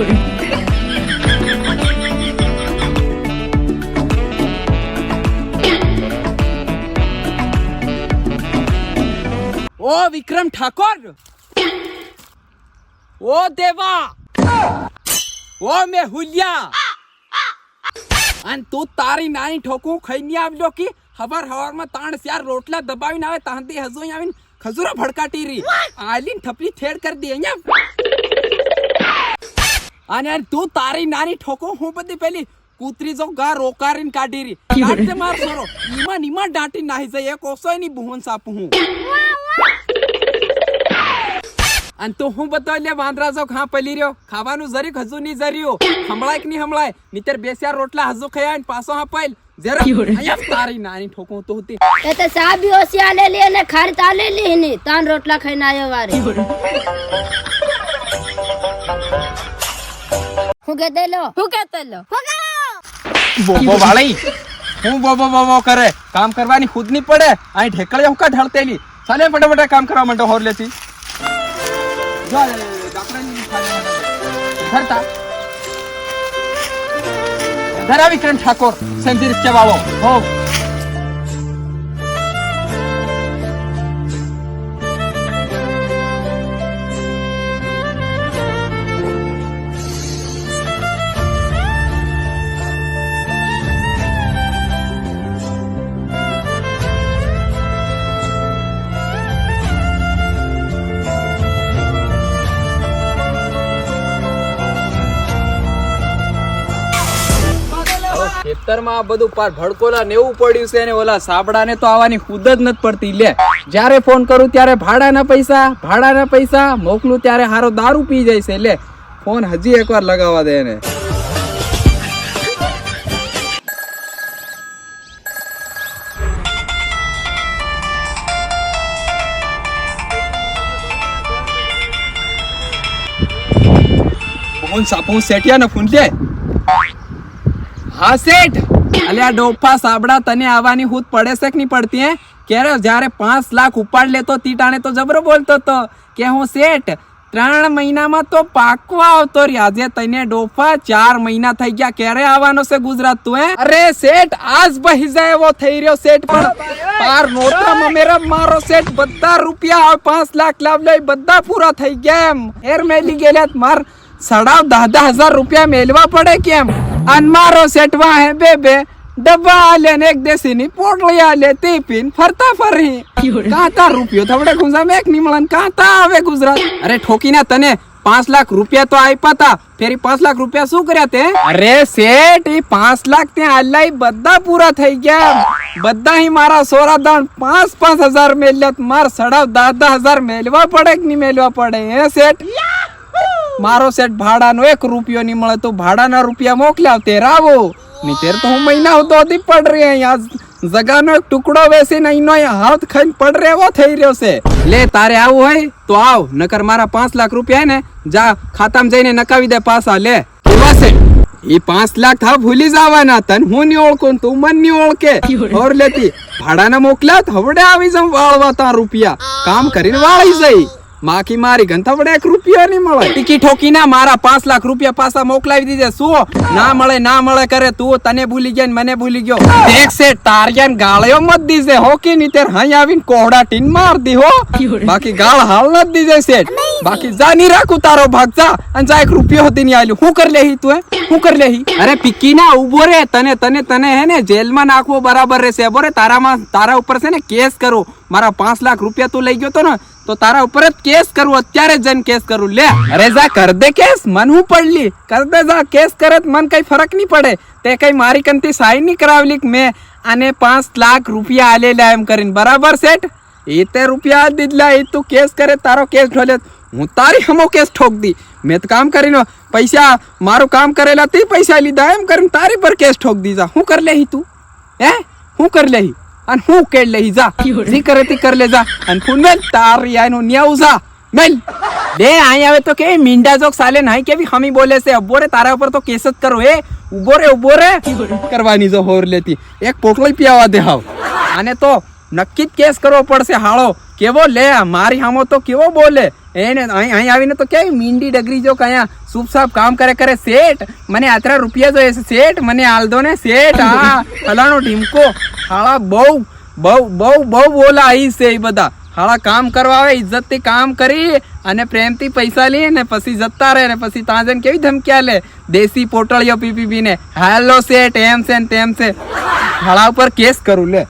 ઓ વિક્રમ ઠાકોર. ઓ દેવા. ઓ મેહુલિયા અને તું તારી નાની ઠોકું ખાઈને આવ્યો કે? હવાર હવારમાં તાણ ચાર રોટલા દબાવીને આવે તાંતી હજુ આવીને ખજૂરો ભડકાટી રહી. આલીન થપલી થેડ કરી દે અહીંયા. અને યાર તું તારી નાની ઠોકો હું બધી પેલી કૂતરી જો ગા રોકારીને કાઢી રી કાઢતે માર છોરો ઈમાં નીમાં દાંટી નાહી જાય એક ઓસોયની બુહન સાપું હું. અને તો હું બધો એટલે વાંદરા જો ખા પલી રહ્યો. ખાવાનું જરીક હજુ નહીં જર્યું? હમળાય કે નહીં હમળાય નીતર બેસ્યા ચાર રોટલા હજુ ખયા ને પાછો હા પાઈલ જરા અહીંયા તારી નાની ઠોકો તો હતી એ તો સાબી ઓછી લે અને ખારી તા લે લી ની. તાન રોટલા ખાઈને આયો વારે. હું કે દે લો હું કે તે લો હું કે બોબો વાળી હું બોબો બોબો કરે. કામ કરવાની ખુદની પડે. અહીં ઢેકળે હું કા ઢળતેલી. ચાલે ફટાફટ કામ કરવા માંડો હોર લેતી. ધરતા. ધરા વિક્રમ ઠાકોર. સંધીર વાળો હો ખેતરમાં બધું પાર ભડકોલા નેવું પડ્યું છે ને ઓલા સાબડાને તો આવવાની ખુદ જ નથી પડતી લે. જ્યારે ફોન કરું ત્યારે ભાડાના પૈસા ભાડાના પૈસા, મોકલું ત્યારે હારો દારૂ પી જાય છે લે. ફોન હજી એકવાર લગાવવા દે એને. ફોન સાપો સેટિયા ને ફોન લે. હા, શેઠ. અલ્યા ડોફા સાબડા તને આવવાની હૂત પડે છે કે નહીં પડતી, હે? ક્યારે જ્યારે પાંચ લાખ ઉપાડ લેતો તીટાણે તો જબરો બોલતો તો. કે હું, શેઠ, ત્રણ મહિનામાં તો પાકવા આવતો રી આજે તને ડોફા ચાર મહિના થઈ ગયા. ક્યારે આવવાનો છે ગુજરાત તું, હે? અરે, શેઠ, આજ બહી એવો થઈ રહ્યો, શેઠ, પણ પાર નોટમાં મેરા મારો, શેઠ, બધા રૂપિયા આવે પાંચ લાખ લાવ લઈ બધા પૂરા થઈ ગયા એમ. એર મેલી ગયેલા માર દહ દહ હજાર રૂપિયા મેલવા પડે કેમ? અન મારો સેટવા હે બે બે ડબ્બા આલે ને એક દેશી ની પોટલી આલે તે પીન ફરતા ફરી. કાંતા રૂપિયો થવડે ગુંજા મેક નિમળન કાંતા આવે ગુજરાત. અરે ઠોકીને તને પાંચ લાખ રૂપિયા તો આપ્યા તા. ફેરી પાંચ લાખ રૂપિયા શું કર્યા તે? અરે શેઠ એ પાંચ લાખ ત્યાં આલ્યા બધા પૂરા થઈ ગયા. બધા હી મારા સોરા દાણ પાંચ પાંચ હજાર મેલ્યા માર સડાવ દસ દસ હજાર મેલવા પડે કે નહીં મેલવા પડે હે શેઠ? મારો સેટ ભાડાનો એક રૂપિયો નહીં મળે તો ભાડાના રૂપિયા મોકલ્યા તેર આવો ની તેર તો હું મહિના હતો હતી પડ રહી અહીંયા જગાનો એક ટુકડો બેસીને અહીંનો હાથ ખાઈને પડ રહેવો થઈ રહ્યો છે. લે, તારે આવું હોય તો આવ, નકર મારા પાંચ લાખ રૂપિયા ને, જા, ખાતામાં જઈને નકાવી દે પાસા લે. કેવા છે? એ પાંચ લાખ થા ભૂલી જવાના તને હું નહીં ઓળખું તું મન નહીં ઓળખે. ઓર લેતી. ભાડાના મોકલ્યા તો હવડે આવી જમ વાળવા તા રૂપિયા. કામ કરીને વાળી જઈ. માખી મારી ગંથવડે એક રૂપિયો નહીં મળે. ટીકી ઠોકી ના, મારા પાંચ લાખ રૂપિયા પાછા મોકલાવી દીધે. શું? ના મળે ના મળે કરે. તું તને ભૂલી ગયા મને ભૂલી ગયો. એક સે તારિયાન ગાળ્યો મત દીજે. હોકી ની તેર? હઈ આવીને કોહડા ટીન માર દી, હો. બાકી ગાળ હાલ ન દીજે સેટ. બાકી જા, ની રાખું તારો ભાગ. જા. અને જા, એક રૂપિયો હતી નહીં આલ્યું હું કરી લેહી તું, હું? કરી લેહી? અરે પિક્કી ના ઊભો રે. તને તને તને, હે ને, જેલમાં નાખવો બરાબર રહેશે. બોરે તારામાં, તારા ઉપર છે ને, કેસ કરો. મારા પાંચ લાખ રૂપિયા તું લઈ ગયો તો ને તો તારા ઉપર જ કેસ કરું, અત્યારે જઈને કેસ કરું. લે, અરે જા, કર દે કેસ, મન હું પડલી. કર દે જા, કેસ કરે મન કઈ ફરક નહીં પડે. તે કઈ મારી કંતી સાઈન નહીં કરાવલી મેં આને પાંચ લાખ રૂપિયા આલેલા એમ કરીને. બરાબર સેટ એ તે રૂપિયા દીધલા, એ તું કેસ કરે, તારો કેસ ઢોલે. હું તારી હમો કેસ ઠોક દી મેં તો કામ કરીને પૈસા, મારું કામ કરેલા તે પૈસા લીધા એમ કરીને તારી પર કેસ ઠોક દીધા હું કર લેહી તું? હે? હું કર લેહી? અને હું કેડ લઈ જા. જી કરે તી કર લે જા. અને ફૂન મેલ, તારી આનો ન્યાઉ જા. મેલ. બે અહીં આવે તો કે મીંડા જોક સાલે નહીં કેવી હમી બોલે છે? ઊભો રે, તારા ઉપર તો કેસ જ કરો. એ, ઊભો રે ઊભો રે. કરવાની જો હોર લેતી. એક નક્કી કેસ કરવો પડશે, હાળો. કેવો લે, મારી હામો તો કેવો બોલે? એને અહીં અહીં આવીને તો કે મીંડી ડગરી જો કયા સુપ સાપ કામ કરે કરે, શેઠ. મને આતરા રૂપિયા જોઈએ શેઠ. મને આલદો ને શેઠ. હા ફલાણો ઢીમકો. હાળા બહુ બહુ બહુ બહુ બોલા આવી છે એ બધા. હાળા કામ કરવા આવે ઇજ્જતથી કામ કરી અને પ્રેમથી પૈસા લે ને પછી જતા રહે ને પછી તાજન કેવી ધમક્યા લે? દેશી પોટળીઓ પી પી પીને હાલો સેટ એમ છે ને તેમ છે. હાળા ઉપર કેસ કરું, લે.